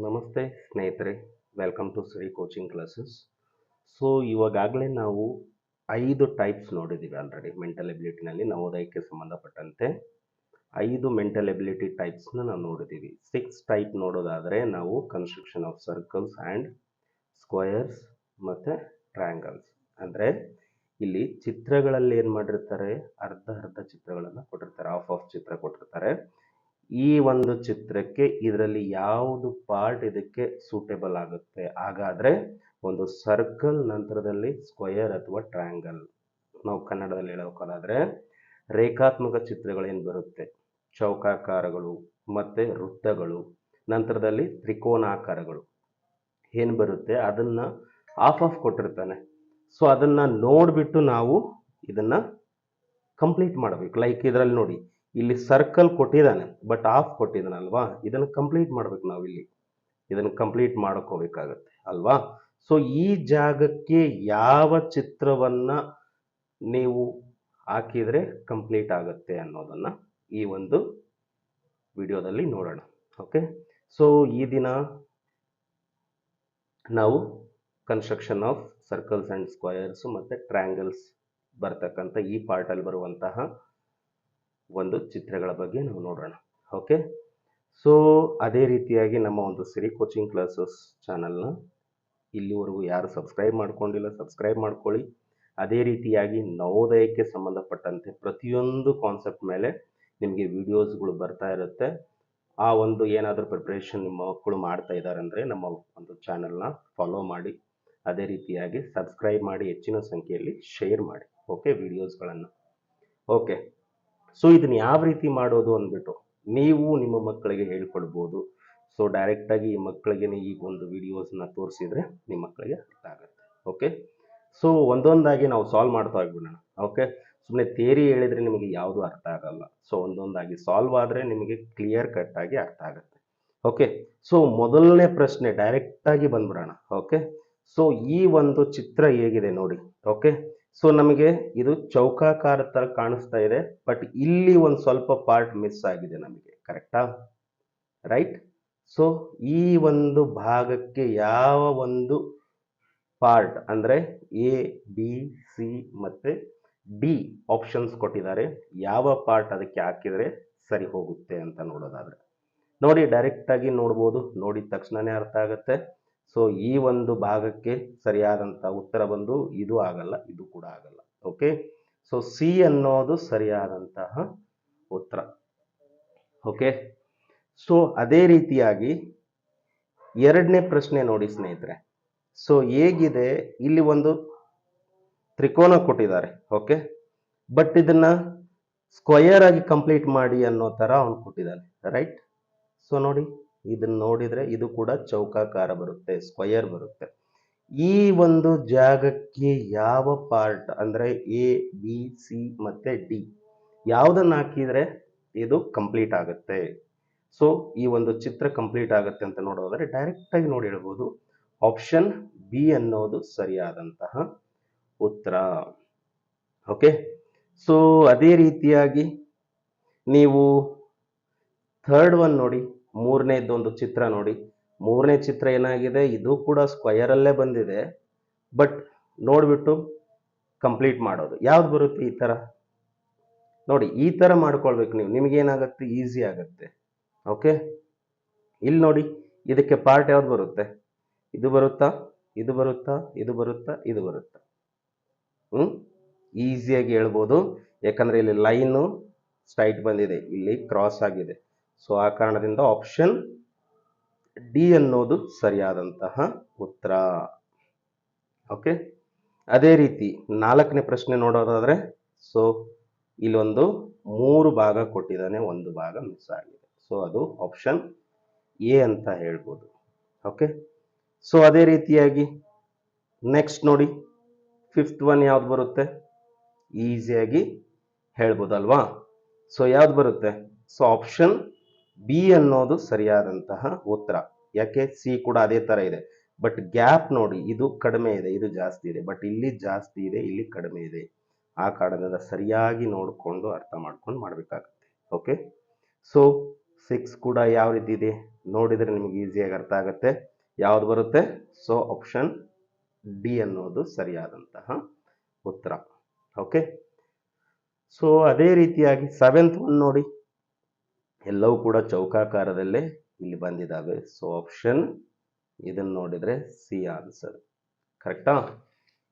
ನಮಸ್ತೆ ಸ್ನೇಹಿತರೆ welcome to Shri coaching classes so ಇವಾಗಾಗಲೇ ನಾವು ಐದು ಟೈಪ್ಸ್ ನೋಡಿದ್ದೀವಿ ಆಲ್ರೆಡಿ ಮೆಂಟಲ್ ಎಬಿಲಿಟಿನಲ್ಲಿ ನವೋದಯಕ್ಕೆ ಸಂಬಂಧಪಟ್ಟಂತೆ ಐದು ಮೆಂಟಲ್ ಎಬಿಲಿಟಿ ಟೈಪ್ಸ್ನ ನಾವು ನೋಡಿದ್ದೀವಿ ಸಿಕ್ಸ್ ಟೈಪ್ ನೋಡೋದಾದರೆ ನಾವು construction of circles and squares ಮತ್ತು ಟ್ರ್ಯಾಂಗಲ್ಸ್ ಅಂದರೆ ಇಲ್ಲಿ ಚಿತ್ರಗಳಲ್ಲಿ ಏನು ಮಾಡಿರ್ತಾರೆ, ಅರ್ಧ ಅರ್ಧ ಚಿತ್ರಗಳನ್ನು ಕೊಟ್ಟಿರ್ತಾರೆ ಆಫ್ ಆಫ್ ಚಿತ್ರ ಕೊಟ್ಟಿರ್ತಾರೆ. ಈ ಒಂದು ಚಿತ್ರಕ್ಕೆ ಇದರಲ್ಲಿ ಯಾವುದು ಪಾರ್ಟ್ ಇದಕ್ಕೆ ಸೂಟೇಬಲ್ ಆಗುತ್ತೆ? ಹಾಗಾದರೆ ಒಂದು ಸರ್ಕಲ್ ನಂತರದಲ್ಲಿ ಸ್ಕ್ವಯರ್ ಅಥವಾ ಟ್ರಯಾಂಗಲ್ ನಾವು ಕನ್ನಡದಲ್ಲಿ ಹೇಳಬೇಕಾದ್ರೆ ರೇಖಾತ್ಮಕ ಚಿತ್ರಗಳೇನು ಬರುತ್ತೆ? ಚೌಕಾಕಾರಗಳು, ಮತ್ತು ವೃತ್ತಗಳು, ನಂತರದಲ್ಲಿ ತ್ರಿಕೋನಾಕಾರಗಳು. ಏನು ಬರುತ್ತೆ? ಅದನ್ನು ಆಫ್ ಆಫ್ ಕೊಟ್ಟಿರ್ತಾನೆ. ಸೊ ಅದನ್ನು ನೋಡಿಬಿಟ್ಟು ನಾವು ಇದನ್ನು ಕಂಪ್ಲೀಟ್ ಮಾಡಬೇಕು. ಲೈಕ್ ಇದರಲ್ಲಿ ನೋಡಿ ಇಲ್ಲಿ ಸರ್ಕಲ್ ಕೊಟ್ಟಿದ್ದಾನೆ ಬಟ್ ಆಫ್ ಕೊಟ್ಟಿದ್ದಾನಲ್ವಾ? ಇದನ್ನು ಕಂಪ್ಲೀಟ್ ಮಾಡ್ಬೇಕು ನಾವು ಇಲ್ಲಿ. ಇದನ್ನು ಕಂಪ್ಲೀಟ್ ಮಾಡ್ಕೋಬೇಕಾಗತ್ತೆ, ಅಲ್ವಾ? ಸೊ ಈ ಜಾಗಕ್ಕೆ ಯಾವ ಚಿತ್ರವನ್ನು ನೀವು ಹಾಕಿದರೆ ಕಂಪ್ಲೀಟ್ ಆಗುತ್ತೆ ಅನ್ನೋದನ್ನು ಈ ಒಂದು ವಿಡಿಯೋದಲ್ಲಿ ನೋಡೋಣ ಓಕೆ ಸೊ ಈ ದಿನ ನಾವು construction of circles and squares ಮತ್ತು ಟ್ರ್ಯಾಂಗಲ್ಸ್ ಬರ್ತಕ್ಕಂಥ ಈ ಪಾರ್ಟಲ್ಲಿ ಬರುವಂತಹ ಒಂದು ಚಿತ್ರಗಳ ಬಗ್ಗೆ ನಾವು ನೋಡೋಣ ಓಕೆ ಸೊ ಅದೇ ರೀತಿಯಾಗಿ ನಮ್ಮ ಒಂದು ಸಿರಿ ಕೋಚಿಂಗ್ ಕ್ಲಾಸಸ್ ಚಾನಲ್ನ ಇಲ್ಲಿವರೆಗೂ ಯಾರು ಸಬ್ಸ್ಕ್ರೈಬ್ ಮಾಡ್ಕೊಂಡಿಲ್ಲ ಸಬ್ಸ್ಕ್ರೈಬ್ ಮಾಡ್ಕೊಳ್ಳಿ. ಅದೇ ರೀತಿಯಾಗಿ ನವೋದಯಕ್ಕೆ ಸಂಬಂಧಪಟ್ಟಂತೆ ಪ್ರತಿಯೊಂದು ಕಾನ್ಸೆಪ್ಟ್ ಮೇಲೆ ನಿಮಗೆ ವಿಡಿಯೋಸ್ಗಳು ಬರ್ತಾ ಇರುತ್ತೆ. ಆ ಒಂದು ಏನಾದರೂ ಪ್ರಿಪ್ರೇಷನ್ ನಿಮ್ಮ ಮಕ್ಕಳು ಮಾಡ್ತಾ ಇದ್ದಾರೆ ಅಂದರೆ ನಮ್ಮ ಒಂದು ಚಾನಲ್ನ ಫಾಲೋ ಮಾಡಿ. ಅದೇ ರೀತಿಯಾಗಿ ಸಬ್ಸ್ಕ್ರೈಬ್ ಮಾಡಿ ಹೆಚ್ಚಿನ ಸಂಖ್ಯೆಯಲ್ಲಿ ಶೇರ್ ಮಾಡಿ. ಓಕೆ ವಿಡಿಯೋಸ್ಗಳನ್ನು ಓಕೆ ಸೊ ಇದನ್ನು ಯಾವ ರೀತಿ ಮಾಡೋದು ಅಂದ್ಬಿಟ್ಟು ನೀವು ನಿಮ್ಮ ಮಕ್ಕಳಿಗೆ ಹೇಳ್ಕೊಡ್ಬೋದು ಸೊ ಡೈರೆಕ್ಟಾಗಿ ಈ ಮಕ್ಕಳಿಗೆ ಈ ಒಂದು ವಿಡಿಯೋಸ್ನ ತೋರಿಸಿದ್ರೆ ನಿಮ್ಮ ಮಕ್ಕಳಿಗೆ ಅರ್ಥ ಆಗುತ್ತೆ. ಓಕೆ ಸೊ ಒಂದೊಂದಾಗಿ ನಾವು ಸಾಲ್ವ್ ಮಾಡ್ತಾ ಹೋಗ್ಬಿಡೋಣ. ಓಕೆ ಸುಮ್ಮನೆ ಥೇರಿ ಹೇಳಿದರೆ ನಿಮಗೆ ಯಾವುದು ಅರ್ಥ ಆಗಲ್ಲ. ಸೊ ಒಂದೊಂದಾಗಿ ಸಾಲ್ವ್ ಆದರೆ ನಿಮಗೆ ಕ್ಲಿಯರ್ ಕಟ್ಟಾಗಿ ಅರ್ಥ ಆಗುತ್ತೆ. ಓಕೆ ಸೊ ಮೊದಲನೇ ಪ್ರಶ್ನೆ ಡೈರೆಕ್ಟಾಗಿ ಬಂದ್ಬಿಡೋಣ. ಓಕೆ ಸೊ ಈ ಒಂದು ಚಿತ್ರ ಹೇಗಿದೆ ನೋಡಿ. ಓಕೆ ಸೊ ನಮಗೆ ಇದು ಚೌಕಾಕಾರ ಥರ ಕಾಣಿಸ್ತಾ ಇದೆ ಬಟ್ ಇಲ್ಲಿ ಒಂದು ಸ್ವಲ್ಪ ಪಾರ್ಟ್ ಮಿಸ್ ಆಗಿದೆ ನಮಗೆ ಕರೆಕ್ಟಾ ರೈಟ್ ಸೊ ಈ ಒಂದು ಭಾಗಕ್ಕೆ ಯಾವ ಒಂದು ಪಾರ್ಟ್ ಅಂದರೆ ಎ ಬಿ ಸಿ ಮತ್ತು ಡಿ ಆಪ್ಷನ್ಸ್ ಕೊಟ್ಟಿದ್ದಾರೆ, ಯಾವ ಪಾರ್ಟ್ ಅದಕ್ಕೆ ಹಾಕಿದರೆ ಸರಿ ಹೋಗುತ್ತೆ ಅಂತ ನೋಡೋದಾದರೆ. ನೋಡಿ ಡೈರೆಕ್ಟಾಗಿ ನೋಡ್ಬೋದು, ನೋಡಿದ ತಕ್ಷಣವೇ ಅರ್ಥ ಆಗುತ್ತೆ. ಸೊ ಈ ಒಂದು ಭಾಗಕ್ಕೆ ಸರಿಯಾದಂಥ ಉತ್ತರ ಬಂದು ಇದು ಆಗಲ್ಲ, ಇದು ಕೂಡ ಆಗಲ್ಲ. ಓಕೆ ಸೊ ಸಿ ಅನ್ನೋದು ಸರಿಯಾದಂತಹ ಉತ್ತರ. ಓಕೆ ಸೊ ಅದೇ ರೀತಿಯಾಗಿ ಎರಡನೇ ಪ್ರಶ್ನೆ ನೋಡಿ ಸ್ನೇಹಿತರೆ. ಸೊ ಹೇಗಿದೆ? ಇಲ್ಲಿ ಒಂದು ತ್ರಿಕೋನ ಕೊಟ್ಟಿದ್ದಾರೆ. ಓಕೆ ಬಟ್ ಇದನ್ನ ಸ್ಕ್ವಯರ್ ಆಗಿ ಕಂಪ್ಲೀಟ್ ಮಾಡಿ ಅನ್ನೋ ಥರ ಅವನು ಕೊಟ್ಟಿದ್ದಾನೆ. ರೈಟ್ ಸೊ ನೋಡಿ. ಇದನ್ನ ನೋಡಿದರೆ ಇದು ಕೂಡ ಚೌಕಾಕಾರ ಬರುತ್ತೆ ಸ್ಕ್ವಯರ್ ಬರುತ್ತೆ. ಈ ಒಂದು ಜಾಗಕ್ಕೆ ಯಾವ ಪಾರ್ಟ್ ಅಂದರೆ ಎ ಬಿ ಸಿ ಮತ್ತು ಡಿ ಯಾವುದನ್ನು ಹಾಕಿದರೆ ಇದು ಕಂಪ್ಲೀಟ್ ಆಗುತ್ತೆ. ಸೊ ಈ ಒಂದು ಚಿತ್ರ ಕಂಪ್ಲೀಟ್ ಆಗುತ್ತೆ ಅಂತ ನೋಡೋದಾದ್ರೆ ಡೈರೆಕ್ಟಾಗಿ ನೋಡಿ ಹೇಳ್ಬೋದು. ಆಪ್ಷನ್ ಬಿ ಅನ್ನೋದು ಸರಿಯಾದಂತಹ ಉತ್ತರ. ಓಕೆ ಸೊ ಅದೇ ರೀತಿಯಾಗಿ ನೀವು ಥರ್ಡ್ ಒನ್ ನೋಡಿ. ಮೂರನೇದೊಂದು ಚಿತ್ರ ನೋಡಿ. ಮೂರನೇ ಚಿತ್ರ ಏನಾಗಿದೆ? ಇದು ಕೂಡ ಸ್ಕ್ವಯರಲ್ಲೇ ಬಂದಿದೆ. ಬಟ್ ನೋಡಿಬಿಟ್ಟು ಕಂಪ್ಲೀಟ್ ಮಾಡೋದು. ಯಾವ್ದು ಬರುತ್ತೆ ಈ ಥರ? ನೋಡಿ, ಈ ಥರ ಮಾಡ್ಕೊಳ್ಬೇಕು ನೀವು. ನಿಮಗೇನಾಗುತ್ತೆ ಈಸಿ ಆಗುತ್ತೆ. ಓಕೆ? ಇಲ್ಲಿ ನೋಡಿ, ಇದಕ್ಕೆ ಪಾರ್ಟ್ ಯಾವ್ದು ಬರುತ್ತೆ? ಇದು ಬರುತ್ತಾ? ಇದು ಬರುತ್ತಾ? ಇದು ಬರುತ್ತಾ? ಇದು ಬರುತ್ತಾ? ಹ್ಞೂ ಈಸಿಯಾಗಿ ಹೇಳ್ಬೋದು. ಯಾಕಂದರೆ ಇಲ್ಲಿ ಲೈನು ಸ್ಟ್ರೈಟ್ ಬಂದಿದೆ. ಇಲ್ಲಿ ಕ್ರಾಸ್ ಆಗಿದೆ. ಸೊ ಆ ಕಾರಣದಿಂದ ಆಪ್ಷನ್ ಡಿ ಅನ್ನೋದು ಸರಿಯಾದಂತಹ ಉತ್ತರ. ಓಕೆ ಅದೇ ರೀತಿ ನಾಲ್ಕನೇ ಪ್ರಶ್ನೆ ನೋಡೋದಾದರೆ ಸೊ ಇಲ್ಲೊಂದು ಮೂರು ಭಾಗ ಕೊಟ್ಟಿದ್ದಾನೆ, ಒಂದು ಭಾಗ ಮಿಸ್ ಆಗಿದೆ. ಸೊ ಅದು ಆಪ್ಷನ್ ಎ ಅಂತ ಹೇಳ್ಬೋದು. ಓಕೆ ಸೊ ಅದೇ ರೀತಿಯಾಗಿ ನೆಕ್ಸ್ಟ್ ನೋಡಿ ಫಿಫ್ತ್ ಒನ್ ಯಾವ್ದು ಬರುತ್ತೆ? ಈಸಿಯಾಗಿ ಹೇಳ್ಬೋದಲ್ವಾ? ಸೊ ಯಾವ್ದು ಬರುತ್ತೆ? ಸೊ ಆಪ್ಷನ್ ಬಿ ಅನ್ನೋದು ಸರಿಯಾದಂತಹ ಉತ್ತರ. ಯಾಕೆ? ಸಿ ಕೂಡ ಅದೇ ಥರ ಇದೆ. ಬಟ್ ಗ್ಯಾಪ್ ನೋಡಿ, ಇದು ಕಡಿಮೆ ಇದೆ, ಇದು ಜಾಸ್ತಿ ಇದೆ. ಬಟ್ ಇಲ್ಲಿ ಜಾಸ್ತಿ ಇದೆ, ಇಲ್ಲಿ ಕಡಿಮೆ ಇದೆ. ಆ ಕಾರಣದಿಂದ ಸರಿಯಾಗಿ ನೋಡಿಕೊಂಡು ಅರ್ಥ ಮಾಡ್ಕೊಂಡು ಮಾಡಬೇಕಾಗುತ್ತೆ. ಓಕೆ ಸೊ ಸಿಕ್ಸ್ ಕೂಡ ಯಾವ ರೀತಿ ಇದೆ? ನೋಡಿದರೆ ನಿಮಗೆ ಈಸಿಯಾಗಿ ಅರ್ಥ ಆಗುತ್ತೆ. ಯಾವ್ದು ಬರುತ್ತೆ? ಸೊ ಆಪ್ಷನ್ ಡಿ ಅನ್ನೋದು ಸರಿಯಾದಂತಹ ಉತ್ತರ. ಓಕೆ ಸೊ ಅದೇ ರೀತಿಯಾಗಿ ಸೆವೆಂತ್ ಒನ್ ನೋಡಿ. ಎಲ್ಲವೂ ಕೂಡ ಚೌಕಾಕಾರದಲ್ಲೇ ಇಲ್ಲಿ ಬಂದಿದ್ದಾವೆ. ಸೊ ಆಪ್ಷನ್ ಇದನ್ನು ನೋಡಿದರೆ ಸಿ ಆನ್ಸರ್ ಕರೆಕ್ಟಾ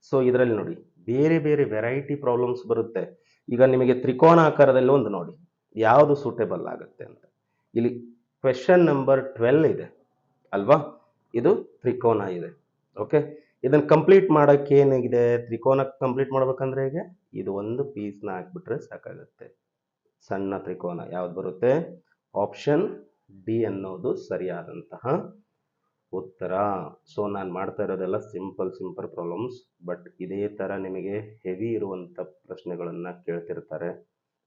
ಸೊ ಇದರಲ್ಲಿ ನೋಡಿ, ಬೇರೆ ಬೇರೆ ವೆರೈಟಿ ಪ್ರಾಬ್ಲಮ್ಸ್ ಬರುತ್ತೆ. ಈಗ ನಿಮಗೆ ತ್ರಿಕೋನ ಆಕಾರದಲ್ಲಿ ಒಂದು ನೋಡಿ, ಯಾವುದು ಸೂಟೇಬಲ್ ಆಗುತ್ತೆ ಅಂತ. ಇಲ್ಲಿ ಕ್ವೆಶನ್ ನಂಬರ್ ಟ್ವೆಲ್ ಇದೆ, ಅಲ್ವಾ? ಇದು ತ್ರಿಕೋನ ಇದೆ ಓಕೆ ಇದನ್ನು ಕಂಪ್ಲೀಟ್ ಮಾಡೋಕ್ಕೆ ಏನಿದೆ ತ್ರಿಕೋನ ಕಂಪ್ಲೀಟ್ ಮಾಡ್ಬೇಕಂದ್ರೆ ಹೇಗೆ? ಇದು ಒಂದು ಪೀಸ್ನ ಹಾಕ್ಬಿಟ್ರೆ ಸಾಕಾಗುತ್ತೆ. ಸಣ್ಣ ತ್ರಿಕೋನ ಯಾವ್ದು ಬರುತ್ತೆ? ಆಪ್ಷನ್ ಡಿ ಅನ್ನೋದು ಸರಿಯಾದಂತಹ ಉತ್ತರ. ಸೊ ನಾನು ಮಾಡ್ತಾ ಇರೋದೆಲ್ಲ ಸಿಂಪಲ್ ಸಿಂಪಲ್ ಪ್ರಾಬ್ಲಮ್ಸ್ ಬಟ್ ಇದೇ ಥರ ನಿಮಗೆ ಹೆವಿ ಇರುವಂಥ ಪ್ರಶ್ನೆಗಳನ್ನು ಕೇಳ್ತಿರ್ತಾರೆ.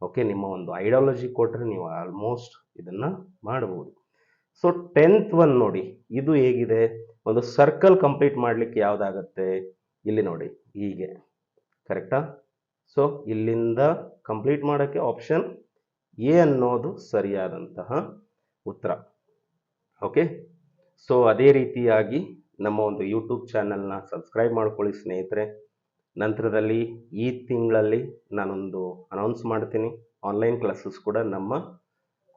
ಓಕೆ ನಿಮ್ಮ ಒಂದು ಐಡಿಯಾಲಜಿ ಕೊಟ್ಟರೆ ನೀವು ಆಲ್ಮೋಸ್ಟ್ ಇದನ್ನು ಮಾಡಬಹುದು ಸೊ ಟೆಂತ್ ಒನ್ ನೋಡಿ, ಇದು ಹೇಗಿದೆ? ಒಂದು ಸರ್ಕಲ್ ಕಂಪ್ಲೀಟ್ ಮಾಡಲಿಕ್ಕೆ ಯಾವುದಾಗತ್ತೆ? ಇಲ್ಲಿ ನೋಡಿ, ಹೀಗೆ. ಕರೆಕ್ಟಾ ಸೊ ಇಲ್ಲಿಂದ ಕಂಪ್ಲೀಟ್ ಮಾಡೋಕ್ಕೆ ಆಪ್ಷನ್ ಎ ಅನ್ನೋದು ಸರಿಯಾದಂತಹ ಉತ್ತರ. ಓಕೆ ಸೊ ಅದೇ ರೀತಿಯಾಗಿ ನಮ್ಮ ಒಂದು ಯೂಟ್ಯೂಬ್ ಚಾನಲ್ನ ಸಬ್ಸ್ಕ್ರೈಬ್ ಮಾಡ್ಕೊಳ್ಳಿ ಸ್ನೇಹಿತರೆ. ನಂತರದಲ್ಲಿ ಈ ತಿಂಗಳಲ್ಲಿ ನಾನೊಂದು ಅನೌನ್ಸ್ ಮಾಡ್ತೀನಿ. ಆನ್ಲೈನ್ ಕ್ಲಾಸಸ್ ಕೂಡ ನಮ್ಮ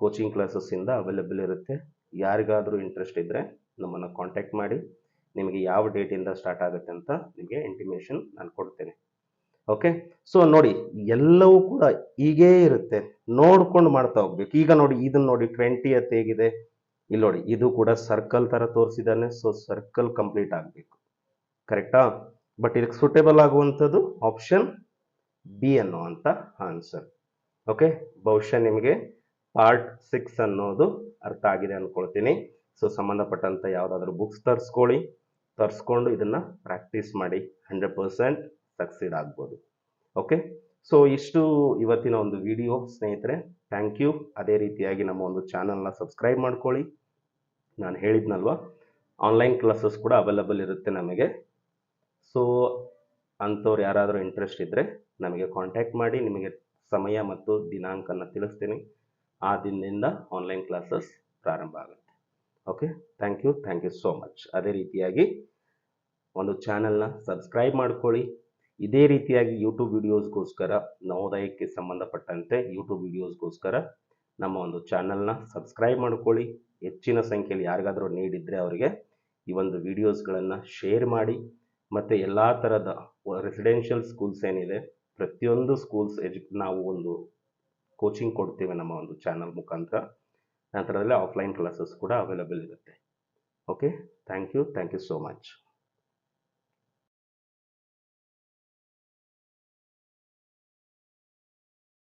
ಕೋಚಿಂಗ್ ಕ್ಲಾಸಸ್ಸಿಂದ ಅವೈಲೇಬಲ್ ಇರುತ್ತೆ. ಯಾರಿಗಾದರೂ ಇಂಟ್ರೆಸ್ಟ್ ಇದ್ದರೆ ನಮ್ಮನ್ನು ಕಾಂಟ್ಯಾಕ್ಟ್ ಮಾಡಿ. ನಿಮಗೆ ಯಾವ ಡೇಟಿಂದ ಸ್ಟಾರ್ಟ್ ಆಗುತ್ತೆ ಅಂತ ನಿಮಗೆ ಇಂಟಿಮೇಷನ್ ನಾನು ಕೊಡ್ತೇನೆ. ಓಕೆ ಸೊ ನೋಡಿ, ಎಲ್ಲವೂ ಕೂಡ ಹೀಗೇ ಇರುತ್ತೆ. ನೋಡ್ಕೊಂಡು ಮಾಡ್ತಾ ಹೋಗ್ಬೇಕು. ಈಗ ನೋಡಿ ಇದನ್ನ ನೋಡಿ ಟ್ವೆಂಟಿ ಅತ್ ಹೇಗಿದೆ? ಇಲ್ಲಿ ನೋಡಿ, ಇದು ಕೂಡ ಸರ್ಕಲ್ ಥರ ತೋರಿಸಿದ್ದಾನೆ. ಸೊ ಸರ್ಕಲ್ ಕಂಪ್ಲೀಟ್ ಆಗಬೇಕು. ಕರೆಕ್ಟಾ ಬಟ್ ಇದಕ್ಕೆ ಸೂಟೇಬಲ್ ಆಗುವಂಥದ್ದು ಆಪ್ಷನ್ ಬಿ ಅನ್ನುವಂಥ ಆನ್ಸರ್ ಓಕೆ ಬಹುಶಃ ನಿಮಗೆ ಪಾರ್ಟ್ ಸಿಕ್ಸ್ ಅನ್ನೋದು ಅರ್ಥ ಆಗಿದೆ ಅಂದ್ಕೊಳ್ತೀನಿ ಸೊ ಸಂಬಂಧಪಟ್ಟಂಥ ಯಾವುದಾದ್ರೂ ಬುಕ್ಸ್ ತರಿಸ್ಕೊಳ್ಳಿ. ತರಿಸ್ಕೊಂಡು ಇದನ್ನು ಪ್ರಾಕ್ಟೀಸ್ ಮಾಡಿ. ಹಂಡ್ರೆಡ್ ಪರ್ಸೆಂಟ್ ಸಕ್ಸೀಡ್ ಆಗ್ಬೋದು. ಓಕೆ ಸೊ ಇಷ್ಟು ಇವತ್ತಿನ ಒಂದು ವಿಡಿಯೋ ಸ್ನೇಹಿತರೆ. ಥ್ಯಾಂಕ್ ಯು ಅದೇ ರೀತಿಯಾಗಿ ನಮ್ಮ ಒಂದು ಚಾನಲ್ನ ಸಬ್ಸ್ಕ್ರೈಬ್ ಮಾಡ್ಕೊಳ್ಳಿ. ನಾನು ಹೇಳಿದ್ನಲ್ವ? ಆನ್ಲೈನ್ ಕ್ಲಾಸಸ್ ಕೂಡ ಅವೈಲಬಲ್ ಇರುತ್ತೆ ನಮಗೆ. ಸೊ ಅಂಥವ್ರು ಯಾರಾದರೂ ಇಂಟ್ರೆಸ್ಟ್ ಇದ್ದರೆ ನಮಗೆ ಕಾಂಟ್ಯಾಕ್ಟ್ ಮಾಡಿ, ನಿಮಗೆ ಸಮಯ ಮತ್ತು ದಿನಾಂಕನ ತಿಳಿಸ್ತೀನಿ. ಆ ದಿನದಿಂದ ಆನ್ಲೈನ್ ಕ್ಲಾಸಸ್ ಪ್ರಾರಂಭ ಆಗುತ್ತೆ. Okay thank you thank you so much ಅದೇ ರೀತಿಯಾಗಿ ಒಂದು ಚಾನಲ್ನ ಸಬ್ಸ್ಕ್ರೈಬ್ ಮಾಡ್ಕೊಳ್ಳಿ. ಇದೇ ರೀತಿಯಾಗಿ ಯೂಟ್ಯೂಬ್ ವಿಡಿಯೋಸ್ಗೋಸ್ಕರ ನವೋದಯಕ್ಕೆ ಸಂಬಂಧಪಟ್ಟಂತೆ ಯೂಟ್ಯೂಬ್ ವಿಡಿಯೋಸ್ಗೋಸ್ಕರ ನಮ್ಮ ಒಂದು ಚಾನಲ್ನ ಸಬ್ಸ್ಕ್ರೈಬ್ ಮಾಡ್ಕೊಳ್ಳಿ. ಹೆಚ್ಚಿನ ಸಂಖ್ಯೆಯಲ್ಲಿ ಯಾರಿಗಾದರೂ ನೀಡಿದರೆ ಅವರಿಗೆ ಈ ಒಂದು ವಿಡಿಯೋಸ್ಗಳನ್ನು ಶೇರ್ ಮಾಡಿ. ಮತ್ತು ಎಲ್ಲ ಥರದ ರೆಸಿಡೆನ್ಷಿಯಲ್ ಸ್ಕೂಲ್ಸ್ ಏನಿದೆ, ಪ್ರತಿಯೊಂದು ಸ್ಕೂಲ್ಸ್ ಎಜು, ನಾವು ಒಂದು ಕೋಚಿಂಗ್ ಕೊಡ್ತೇವೆ ನಮ್ಮ ಒಂದು ಚಾನಲ್ ಮುಖಾಂತರ. ನಂತರದಲ್ಲಿ ಆಫ್ಲೈನ್ ಕ್ಲಾಸಸ್ ಕೂಡ ಅವೈಲಬಲ್ ಇರುತ್ತೆ. Okay thank you thank you so much